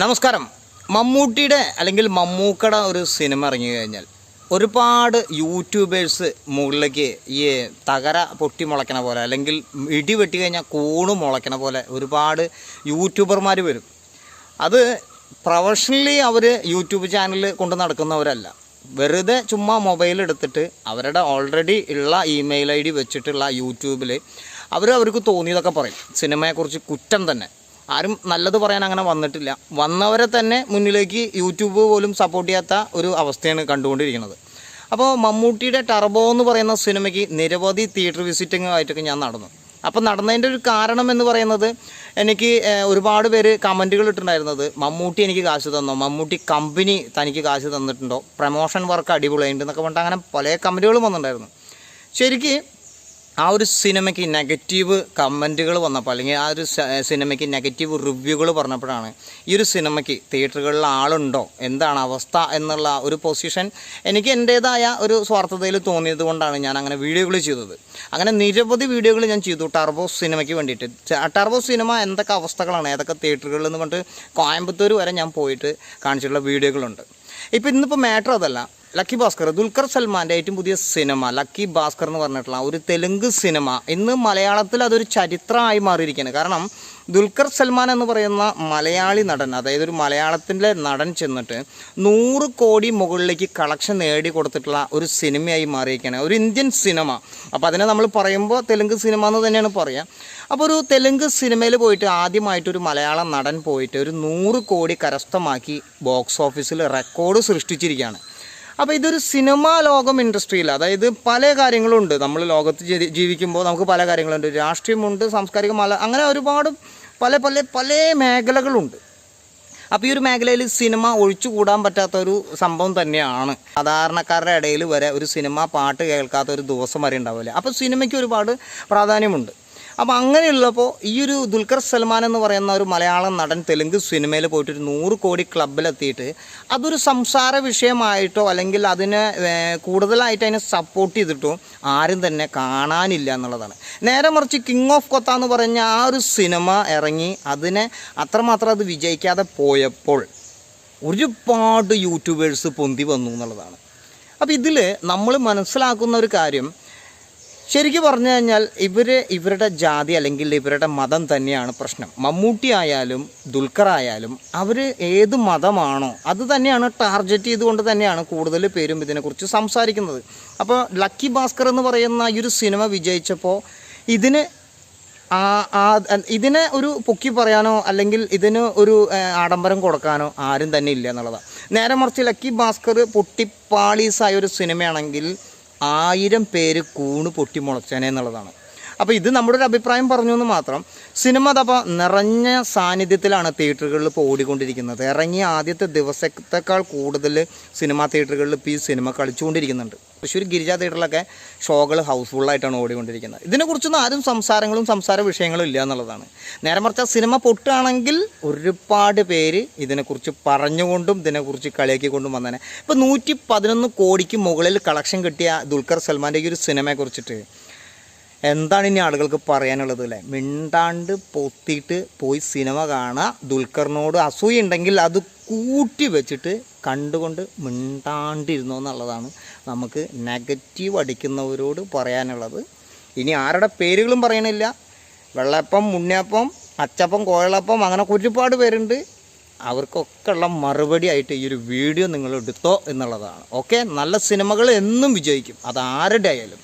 നമസ്കാരം. മമ്മൂട്ടിയുടെ അല്ലെങ്കിൽ മമ്മൂക്കട ഒരു സിനിമ ഇറങ്ങി കഴിഞ്ഞാൽ ഒരുപാട് യൂട്യൂബേഴ്സ് മുകളിലേക്ക് ഈ തകര പൊട്ടി മുളയ്ക്കണ പോലെ അല്ലെങ്കിൽ ഇടി വെട്ടി കഴിഞ്ഞാൽ കൂണ് മുളയ്ക്കണ പോലെ ഒരുപാട് യൂട്യൂബർമാർ വരും. അത് പ്രൊഫഷണലി അവർ യൂട്യൂബ് ചാനൽ കൊണ്ട് നടക്കുന്നവരല്ല. വെറുതെ ചുമ്മാ മൊബൈൽ എടുത്തിട്ട് അവരുടെ ഓൾറെഡി ഉള്ള ഇമെയിൽ ഐ ഡി വെച്ചിട്ടുള്ള യൂട്യൂബിൽ അവർ അവർക്ക് തോന്നിയതൊക്കെ പറയും. സിനിമയെക്കുറിച്ച് കുറ്റം തന്നെ. ആരും നല്ലത് പറയാൻ അങ്ങനെ വന്നിട്ടില്ല. വന്നവരെ തന്നെ മുന്നിലേക്ക് യൂട്യൂബ് പോലും സപ്പോർട്ട് ചെയ്യാത്ത ഒരു അവസ്ഥയാണ് കണ്ടുകൊണ്ടിരിക്കുന്നത്. അപ്പോൾ മമ്മൂട്ടിയുടെ ടർബോ എന്ന് പറയുന്ന സിനിമയ്ക്ക് നിരവധി തിയേറ്റർ വിസിറ്റിംഗ് ആയിട്ടൊക്കെ ഞാൻ നടന്നു. അപ്പോൾ നടന്നതിന്റെ ഒരു കാരണം എന്ന് പറയുന്നത് എനിക്ക് ഒരുപാട് പേര് കമന്റുകൾ ഇട്ടിട്ടുണ്ടായിരുന്നത് മമ്മൂട്ടി എനിക്ക് കാശ് തന്നോ മമ്മൂട്ടി കമ്പനി തനിക്ക് കാശ് തന്നിട്ടുണ്ടോ പ്രമോഷൻ വർക്ക് അടിപൊളിയുണ്ട് എന്നൊക്കെ പറഞ്ഞിട്ട് അങ്ങനെ പല കമന്റുകളും വന്നിട്ടുണ്ടായിരുന്നു. ശരിക്ക് ആ ഒരു സിനിമയ്ക്ക് നെഗറ്റീവ് കമന്റുകൾ വന്നപ്പോൾ അല്ലെങ്കിൽ ആ ഒരു സിനിമയ്ക്ക് നെഗറ്റീവ് റിവ്യൂകൾ പറഞ്ഞപ്പോഴാണ് ഈ ഒരു സിനിമയ്ക്ക് തിയേറ്ററുകളിൽ ആളുണ്ടോ എന്താണ് അവസ്ഥ എന്നുള്ള ഒരു പൊസിഷൻ എനിക്ക് എന്റേതായ ഒരു സ്വാർത്ഥതയിൽ തോന്നിയത് കൊണ്ടാണ് ഞാൻ അങ്ങനെ വീഡിയോകൾ ചെയ്തത്. അങ്ങനെ നിരവധി വീഡിയോകൾ ഞാൻ ചെയ്തു ടർബോ സിനിമയ്ക്ക് വേണ്ടിയിട്ട്. ടർബോ സിനിമ എന്തൊക്കെ അവസ്ഥകളാണ് ഏതൊക്കെ തിയേറ്ററുകളിൽ എന്ന് പറഞ്ഞിട്ട് കോയമ്പത്തൂർ വരെ ഞാൻ പോയിട്ട് കാണിച്ചിട്ടുള്ള വീഡിയോകളുണ്ട് ഇപ്പോൾ ഇന്നിപ്പോൾ മാറ്റർ അതല്ല. ലക്കി ഭാസ്കർ ദുൽഖർ സൽമാന്റെ ഏറ്റവും പുതിയ സിനിമ ലക്കി ഭാസ്കർ എന്ന് പറഞ്ഞിട്ടുള്ള ഒരു തെലുങ്ക് സിനിമ ഇന്ന് മലയാളത്തിൽ അതൊരു ചരിത്രമായി മാറിയിരിക്കുകയാണ്. കാരണം ദുൽഖർ സൽമാൻ എന്ന് പറയുന്ന മലയാളി നടൻ അതായത് ഒരു മലയാളത്തിന്റെ നടൻ ചെന്നിട്ട് നൂറ് കോടി മുകളിലേക്ക് കളക്ഷൻ നേടി കൊടുത്തിട്ടുള്ള ഒരു സിനിമയായി മാറിയിരിക്കുകയാണ്. ഒരു ഇന്ത്യൻ സിനിമ അപ്പോൾ അതിനെ നമ്മൾ പറയുമ്പോൾ തെലുങ്ക് സിനിമ എന്ന് തന്നെയാണ് പറയുക അപ്പോൾ ഒരു തെലുങ്ക് സിനിമയിൽ പോയിട്ട് ആദ്യമായിട്ട് ഒരു മലയാള നടൻ പോയിട്ട് ഒരു നൂറ് കോടി കരസ്ഥമാക്കി ബോക്സ് ഓഫീസിൽ റെക്കോർഡ് സൃഷ്ടിച്ചിരിക്കുകയാണ്. അപ്പോൾ ഇതൊരു സിനിമാ ലോകം ഇൻഡസ്ട്രിയിൽ അതായത് പല കാര്യങ്ങളുണ്ട്. നമ്മൾ ലോകത്ത് ജീവിക്കുമ്പോൾ നമുക്ക് പല കാര്യങ്ങളുണ്ട്. രാഷ്ട്രീയമുണ്ട് സാംസ്കാരിക മല അങ്ങനെ ഒരുപാട് പല പല പല മേഖലകളുണ്ട്. അപ്പോൾ ഈ ഒരു മേഖലയിൽ സിനിമ ഒഴിച്ചുകൂടാൻ പറ്റാത്ത ഒരു സംഭവം തന്നെയാണ്. സാധാരണക്കാരുടെ ഇടയിൽ വരെ ഒരു സിനിമ പാട്ട് കേൾക്കാത്ത ഒരു ദിവസം വരെ ഉണ്ടാവില്ല? അപ്പോൾ സിനിമയ്ക്ക് ഒരുപാട് പ്രാധാന്യമുണ്ട്. അപ്പോൾ അങ്ങനെയുള്ളപ്പോൾ ഈ ഒരു ദുൽഖർ സൽമാൻ എന്ന് പറയുന്ന ഒരു മലയാളം നടൻ തെലുങ്ക് സിനിമയിൽ പോയിട്ട് ഒരു നൂറ് കോടി ക്ലബിലെത്തിയിട്ട് അതൊരു സംസാര വിഷയമായിട്ടോ അല്ലെങ്കിൽ അതിനെ കൂടുതലായിട്ട് അതിനെ സപ്പോർട്ട് ചെയ്തിട്ടോ ആരും തന്നെ കാണാനില്ല എന്നുള്ളതാണ്. നേരെ മറിച്ച് കിങ് ഓഫ് കൊത്ത എന്ന് പറഞ്ഞ ആ ഒരു സിനിമ ഇറങ്ങി അതിനെ അത്രമാത്രം അത് വിജയിക്കാതെ പോയപ്പോൾ ഒരുപാട് യൂട്യൂബേഴ്സ് പൊന്തി വന്നു എന്നുള്ളതാണ്. അപ്പോൾ ഇതിൽ നമ്മൾ മനസ്സിലാക്കുന്ന ഒരു കാര്യം ശരിക്കും പറഞ്ഞു കഴിഞ്ഞാൽ ഇവർ ഇവരുടെ ജാതി അല്ലെങ്കിൽ ഇവരുടെ മതം തന്നെയാണ് പ്രശ്നം. മമ്മൂട്ടി ആയാലും ദുൽഖർ ആയാലും അവർ ഏത് മതമാണോ അത് തന്നെയാണ് ടാർഗറ്റ് ചെയ്തുകൊണ്ട് തന്നെയാണ് കൂടുതൽ പേരും ഇതിനെക്കുറിച്ച് സംസാരിക്കുന്നത്. അപ്പോൾ ലക്കി ഭാസ്കർ എന്ന് പറയുന്ന ഈ ഒരു സിനിമ വിജയിച്ചപ്പോൾ ഇതിന് ഇതിനെ ഒരു പൊക്കി പറയാനോ അല്ലെങ്കിൽ ഇതിന് ഒരു ആഡംബരം കൊടുക്കാനോ ആരും തന്നെ ഇല്ല എന്നുള്ളതാണ് നേരെ മറിച്ച് ലക്കി ഭാസ്കർ പൊട്ടിപ്പാളീസായ ഒരു സിനിമയാണെങ്കിൽ ആയിരം പേര് കൂണ് പൊട്ടി എന്നുള്ളതാണ്. അപ്പോൾ ഇത് നമ്മുടെ ഒരു അഭിപ്രായം പറഞ്ഞു എന്ന് മാത്രം. സിനിമ അതപ്പോൾ നിറഞ്ഞ സാന്നിധ്യത്തിലാണ് തിയേറ്ററുകളിൽ ഇപ്പോൾ ഓടിക്കൊണ്ടിരിക്കുന്നത്. ഇറങ്ങിയ ആദ്യത്തെ ദിവസത്തേക്കാൾ കൂടുതൽ സിനിമാ തിയേറ്ററുകളിൽ ഇപ്പോൾ ഈ സിനിമ കളിച്ചുകൊണ്ടിരിക്കുന്നുണ്ട്. തൃശ്ശൂർ ഗിരിജ തിയേറ്ററിലൊക്കെ ഷോകൾ ഹൗസ്ഫുള്ളായിട്ടാണ് ഓടിക്കൊണ്ടിരിക്കുന്നത്. ഇതിനെക്കുറിച്ചൊന്നും ആരും സംസാരങ്ങളും സംസാര വിഷയങ്ങളും ഇല്ല എന്നുള്ളതാണ്. നേരെ മറിച്ച് ആ സിനിമ പൊട്ടുകയാണെങ്കിൽ ഒരുപാട് പേര് ഇതിനെക്കുറിച്ച് പറഞ്ഞുകൊണ്ടും ഇതിനെക്കുറിച്ച് കളിയാക്കിക്കൊണ്ടും വന്നേനെ. ഇപ്പോൾ നൂറ്റി പതിനൊന്ന് കോടിക്ക് മുകളിൽ കളക്ഷൻ കിട്ടിയ ദുൽഖർ സൽമാന്റെ ഈ ഒരു സിനിമയെക്കുറിച്ചിട്ട് എന്താണ് ഇനി ആളുകൾക്ക് പറയാനുള്ളത് അല്ലേ? മിണ്ടാണ്ട് പൊത്തിയിട്ട് പോയി സിനിമ കാണുക ദുൽഖറിനോട് അസൂയ ഉണ്ടെങ്കിൽ അത് കൂട്ടി വെച്ചിട്ട് കണ്ടുകൊണ്ട് മിണ്ടാണ്ടിരുന്നോ എന്നുള്ളതാണ് നമുക്ക് നെഗറ്റീവ് അടിക്കുന്നവരോട് പറയാനുള്ളത്. ഇനി ആരുടെ പേരുകളും പറയണില്ല. വെള്ളപ്പം ഉണ്ണിയപ്പം അച്ചപ്പം കോഴളപ്പം അങ്ങനെ ഒരുപാട് പേരുണ്ട്. അവർക്കൊക്കെ ഉള്ള മറുപടി ആയിട്ട് ഈ ഒരു വീഡിയോ നിങ്ങൾ എടുത്തോ എന്നുള്ളതാണ്. ഓക്കെ? നല്ല സിനിമകൾ എന്നും വിജയിക്കും. അത് ആയാലും.